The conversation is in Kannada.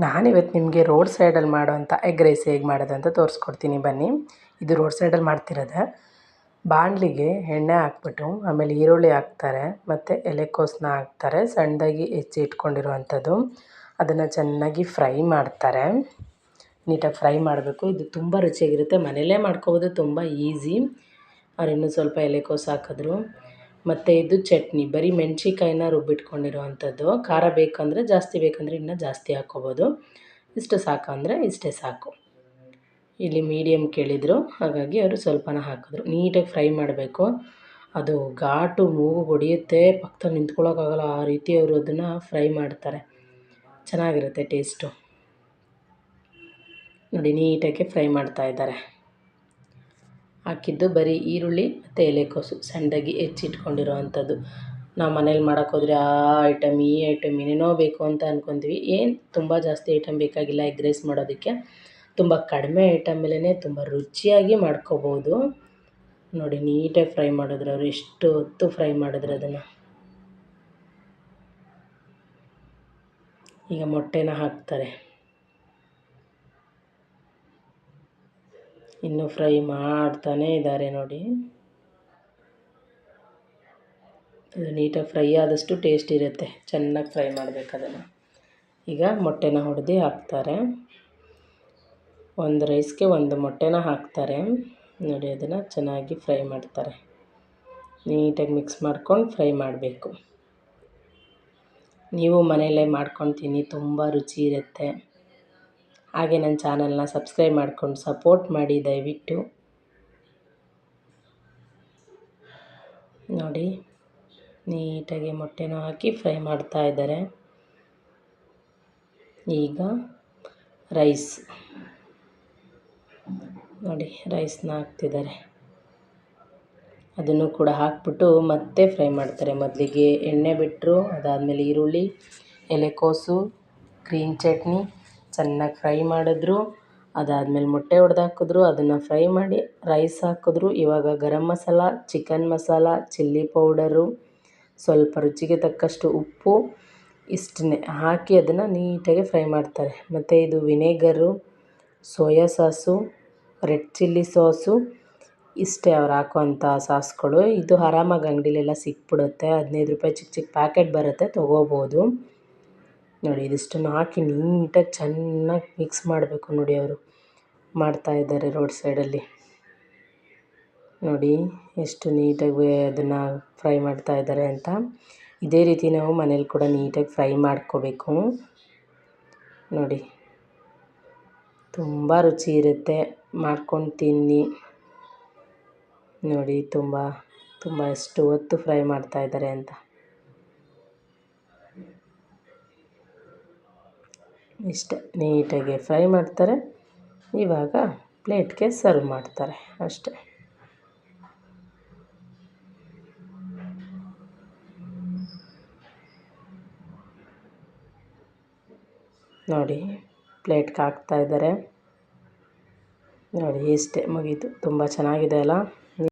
ನಾನಿವತ್ತು ನಿಮಗೆ ರೋಡ್ ಸೈಡಲ್ಲಿ ಮಾಡೋವಂಥ ಎಗ್ ರೈಸ್ ಹೇಗೆ ಮಾಡೋದು ಅಂತ ತೋರಿಸ್ಕೊಡ್ತೀನಿ ಬನ್ನಿ. ಇದು ರೋಡ್ ಸೈಡಲ್ಲಿ ಮಾಡ್ತಿರೋದು. ಬಾಣಲಿಗೆ ಎಣ್ಣೆ ಹಾಕ್ಬಿಟ್ಟು, ಆಮೇಲೆ ಈರುಳ್ಳಿ ಹಾಕ್ತಾರೆ, ಮತ್ತು ಎಲೆಕೋಸನ್ನ ಹಾಕ್ತಾರೆ, ಸಣ್ಣದಾಗಿ ಹೆಚ್ಚಿ ಇಟ್ಕೊಂಡಿರುವಂಥದ್ದು. ಅದನ್ನು ಚೆನ್ನಾಗಿ ಫ್ರೈ ಮಾಡ್ತಾರೆ. ನೀಟಾಗಿ ಫ್ರೈ ಮಾಡಬೇಕು. ಇದು ತುಂಬ ರುಚಿಯಾಗಿರುತ್ತೆ. ಮನೆಯಲ್ಲೇ ಮಾಡ್ಕೋಬೋದು, ತುಂಬ ಈಸಿ. ಅವ್ರು ಇನ್ನೂ ಸ್ವಲ್ಪ ಎಲೆಕೋಸು ಹಾಕಿದ್ರು. ಮತ್ತು ಇದು ಚಟ್ನಿ. ಬರೀ ಮೆಣ್ಸಿನ್ಕಾಯಿನ ರುಬ್ಬಿಟ್ಕೊಂಡಿರುವಂಥದ್ದು ಖಾರ ಬೇಕಂದರೆ ಜಾಸ್ತಿ ಬೇಕಂದರೆ ಇನ್ನು ಜಾಸ್ತಿ ಹಾಕ್ಕೊಬೋದು. ಇಷ್ಟು ಸಾಕು ಅಂದರೆ ಇಷ್ಟೇ ಸಾಕು. ಇಲ್ಲಿ ಮೀಡಿಯಮ್ ಕೇಳಿದರು. ಹಾಗಾಗಿ ಅವರು ಸ್ವಲ್ಪನ ಹಾಕಿದ್ರು. ನೀಟಾಗಿ ಫ್ರೈ ಮಾಡಬೇಕು. ಅದು ಘಾಟು ಮೂಗು ಹೊಡಿಯುತ್ತೆ ಪಕ್ಕದಲ್ಲಿ ನಿಂತ್ಕೊಳ್ಳೋಕ್ಕಾಗಲ್ಲ. ಆ ರೀತಿ ಅವರು ಅದನ್ನು ಫ್ರೈ ಮಾಡ್ತಾರೆ. ಚೆನ್ನಾಗಿರುತ್ತೆ ಟೇಸ್ಟು. ನೋಡಿ, ನೀಟಾಗಿ ಫ್ರೈ ಮಾಡ್ತಾಯಿದ್ದಾರೆ ಹಾಕಿದ್ದು ಬರೀ ಈರುಳ್ಳಿ ಮತ್ತು ಎಲೆಕೋಸು. ಸಣ್ಣದಾಗಿ ಹೆಚ್ಚಿಟ್ಕೊಂಡಿರೋ ಅಂಥದ್ದು ನಾವು ಮನೇಲಿ ಮಾಡೋಕ್ಕೋದ್ರೆ ಆ ಐಟಮ್ ಈ ಐಟಮ್ ಏನೇನೋ ಬೇಕು ಅಂತ ಅಂದ್ಕೊತೀವಿ ಏನು ತುಂಬ ಜಾಸ್ತಿ ಐಟಮ್ ಬೇಕಾಗಿಲ್ಲ ಎಗ್ ರೈಸ್ ಮಾಡೋದಕ್ಕೆ. ತುಂಬ ಕಡಿಮೆ ಐಟಮ್ ಮೇಲೇ ತುಂಬ ರುಚಿಯಾಗಿ ಮಾಡ್ಕೋಬೋದು. ನೋಡಿ, ನೀಟಾಗಿ ಫ್ರೈ ಮಾಡಿದ್ರೆ ಅವರು ಎಷ್ಟು ಹೊತ್ತು ಫ್ರೈ ಮಾಡಿದ್ರು ಅದನ್ನು. ಈಗ ಮೊಟ್ಟೆನ ಹಾಕ್ತಾರೆ. ಇನ್ನೂ ಫ್ರೈ ಮಾಡ್ತಾನೇ ಇದ್ದಾರೆ ನೋಡಿ. ಅದು ನೀಟಾಗಿ ಫ್ರೈ ಆದಷ್ಟು ಟೇಸ್ಟ್ ಇರುತ್ತೆ. ಚೆನ್ನಾಗಿ ಫ್ರೈ ಮಾಡಬೇಕು ಅದನ್ನು. ಈಗ ಮೊಟ್ಟೆನ ಹೊಡೆದು ಹಾಕ್ತಾರೆ. ಒಂದು ರೈಸ್ಗೆ ಒಂದು ಮೊಟ್ಟೆನ ಹಾಕ್ತಾರೆ. ನೋಡಿ ಅದನ್ನು ಚೆನ್ನಾಗಿ ಫ್ರೈ ಮಾಡ್ತಾರೆ. ನೀಟಾಗಿ ಮಿಕ್ಸ್ ಮಾಡ್ಕೊಂಡು ಫ್ರೈ ಮಾಡಬೇಕು. ನೀವು ಮನೆಯಲ್ಲೇ ಮಾಡ್ಕೊಂಡು ತಿನ್ನಿ, ತುಂಬ ರುಚಿ ಇರುತ್ತೆ. ಹಾಗೆ ನನ್ನ ಚಾನಲ್ನ ಸಬ್ಸ್ಕ್ರೈಬ್ ಮಾಡ್ಕೊಂಡು ಸಪೋರ್ಟ್ ಮಾಡಿ ದಯವಿಟ್ಟು. ನೋಡಿ, ನೀಟಾಗಿ ಮೊಟ್ಟೆನೂ ಹಾಕಿ ಫ್ರೈ ಮಾಡ್ತಾ ಇದ್ದಾರೆ. ಈಗ ರೈಸ್. ನೋಡಿ, ರೈಸ್ನ ಹಾಕ್ತಿದ್ದಾರೆ. ಅದನ್ನು ಕೂಡ ಹಾಕ್ಬಿಟ್ಟು ಮತ್ತೆ ಫ್ರೈ ಮಾಡ್ತಾರೆ. ಮೊದಲಿಗೆ ಎಣ್ಣೆ ಬಿಟ್ಟರು ಅದಾದಮೇಲೆ ಈರುಳ್ಳಿ, ಎಲೆಕೋಸು, ಗ್ರೀನ್ ಚಟ್ನಿ ಚೆನ್ನಾಗಿ ಫ್ರೈ ಮಾಡಿದ್ರು, ಅದಾದಮೇಲೆ ಮೊಟ್ಟೆ ಹೊಡೆದು ಹಾಕಿದ್ರು, ಅದನ್ನು ಫ್ರೈ ಮಾಡಿ ರೈಸ್ ಹಾಕಿದ್ರು. ಇವಾಗ garam masala, chicken masala, chilli powder, ಸ್ವಲ್ಪ ರುಚಿಗೆ ತಕ್ಕಷ್ಟು ಉಪ್ಪು ಇಷ್ಟನ್ನೇ ಹಾಕಿ ಅದನ್ನು ನೀಟಾಗಿ ಫ್ರೈ ಮಾಡ್ತಾರೆ. ಮತ್ತು ಇದು vinegar, soya sauce, red chilli sauce, ಇಷ್ಟೇ ಅವ್ರು ಹಾಕುವಂಥ ಸಾಸ್ಗಳು. ಇದು ಆರಾಮಾಗಿ ಅಂಗಡಿಲೆಲ್ಲ ಸಿಕ್ಬಿಡುತ್ತೆ. ಹದಿನೈದು ರೂಪಾಯಿ ಚಿಕ್ಕ ಚಿಕ್ಕ ಪ್ಯಾಕೆಟ್ ಬರುತ್ತೆ, ತೊಗೋಬೋದು. ನೋಡಿ ಇದಿಷ್ಟನ್ನು ಹಾಕಿ ನೀಟಾಗಿ ಚೆನ್ನಾಗಿ ಮಿಕ್ಸ್ ಮಾಡಬೇಕು ನೋಡಿ ಅವರು. ಮಾಡ್ತಾಯಿದ್ದಾರೆ ರೋಡ್ ಸೈಡಲ್ಲಿ ನೋಡಿ, ಎಷ್ಟು ನೀಟಾಗಿ ಅದನ್ನು ಫ್ರೈ ಮಾಡ್ತಾ ಇದ್ದಾರೆ ಅಂತ. ಇದೇ ರೀತಿ ನಾವು ಮನೇಲಿ ಕೂಡ ನೀಟಾಗಿ ಫ್ರೈ ಮಾಡ್ಕೋಬೇಕು. ನೋಡಿ, ತುಂಬ ರುಚಿ ಇರುತ್ತೆ ಮಾಡ್ಕೊಂಡು ತಿನ್ನಿ. ನೋಡಿ, ತುಂಬ ತುಂಬ ಎಷ್ಟು ಹೊತ್ತು ಫ್ರೈ ಮಾಡ್ತಾ ಇದ್ದಾರೆ ಅಂತ. ಇಷ್ಟೇ, ನೀಟಾಗಿ ಫ್ರೈ ಮಾಡ್ತಾರೆ. ಇವಾಗ ಪ್ಲೇಟ್ಗೆ ಸರ್ವ್ ಮಾಡ್ತಾರೆ ಅಷ್ಟೇ. ನೋಡಿ, ಪ್ಲೇಟ್ಗೆ ಹಾಕ್ತಾಯಿದ್ದಾರೆ ನೋಡಿ, ಇಷ್ಟೇ ಮುಗೀತು. ತುಂಬ ಚೆನ್ನಾಗಿದೆ ಅಲ್ಲ?